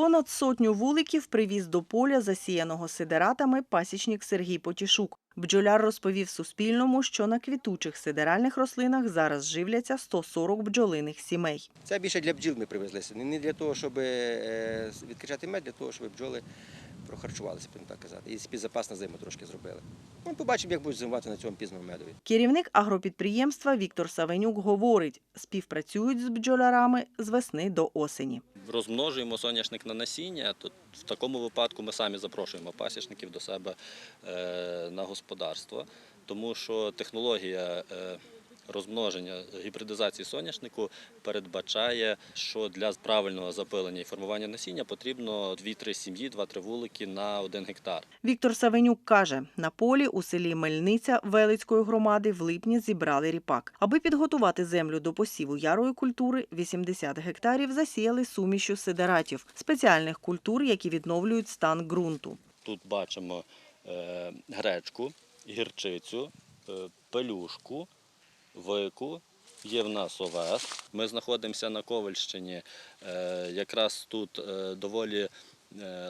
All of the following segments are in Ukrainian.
Понад сотню вуликів привіз до поля, засіяного сидератами, пасічник Сергій Потішук. Бджоляр розповів Суспільному, що на квітучих сидеральних рослинах зараз живляться 140 бджолиних сімей. Це більше для бджіл ми привезли. Не- для того, щоб е, відкачати мед, для того, щоб бджоли прохарчувалися, будемо так казати. І співзапас на зиму трошки зробили. Ну, побачимо, як будуть зимувати на цьому пізному медові. Керівник агропідприємства Віктор Савенюк говорить, співпрацюють з бджолярами з весни до осені. розмножуємо соняшник на насіння, то в такому випадку ми самі запрошуємо пасічників до себе е, на господарство, тому що технологія е, розмноження гібридизації соняшнику передбачає, що для правильного запилення і формування насіння потрібно 2-3 сім'ї, 2-3 вулики на 1 гектар. Віктор Савенюк каже, на полі у селі Мельниця Велицької громади в липні зібрали ріпак. Аби підготувати землю до посіву ярої культури, 80 гектарів засіяли сумішю сидератів, спеціальних культур, які відновлюють стан ґрунту. Тут бачимо гречку, гірчицю, е, пелюшку, вику. Є в нас овес. Ми знаходимося на Ковальщині. Е, якраз тут е, доволі е,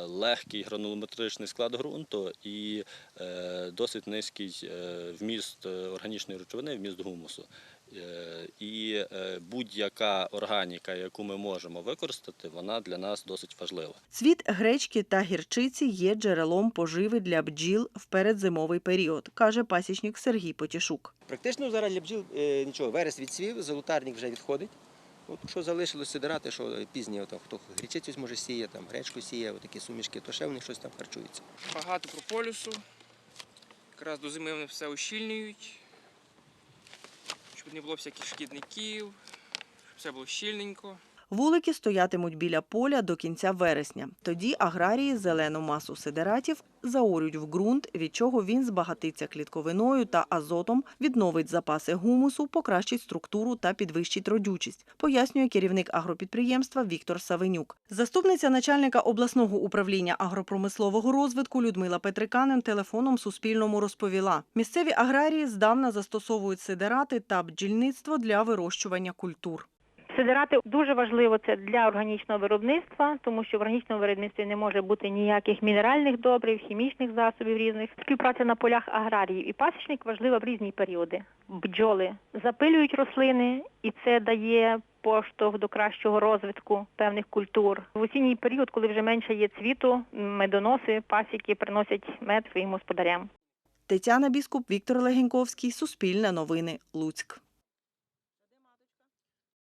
легкий гранулометричний склад ґрунту і е, досить низький е, вміст е, органічної речовини, вміст гумусу. Е, І е, будь-яка органіка, яку ми можемо використати, вона для нас досить важлива. Цвіт гречки та гірчиці є джерелом поживи для бджіл в передзимовий період, каже пасічник Сергій Потішук. Практично зараз для бджіл е, нічого, верес відсвів, золотарник вже відходить. От що залишилось сидирати, що пізні, от, хто гречицю може сіє, там, гречку сіє, такі сумішки, то ще в них щось там харчується. Багато прополісу. Якраз до зими вони все ущільнюють. Щоб не було всяких шкідників, щоб все було щільненько. Вулики стоятимуть біля поля до кінця вересня. Тоді аграрії зелену масу сидератів заорють в ґрунт, від чого він збагатиться клітковиною та азотом, відновить запаси гумусу, покращить структуру та підвищить родючість, пояснює керівник агропідприємства Віктор Савенюк. Заступниця начальника обласного управління агропромислового розвитку Людмила Петриканин телефоном Суспільному розповіла: місцеві аграрії здавна застосовують сидерати та бджільництво для вирощування культур. Сидирати дуже важливо це для органічного виробництва, тому що в органічному виробництві не може бути ніяких мінеральних добрив, хімічних засобів різних. Співпраця на полях аграріїв і пасічник важлива в різні періоди. Бджоли запилюють рослини, і це дає поштовх до кращого розвитку певних культур. В осінній період, коли вже менше є цвіту, медоноси, пасіки приносять мед своїм господарям. Тетяна Біскуп, Віктор Легеньковський, Суспільне новини, Луцьк.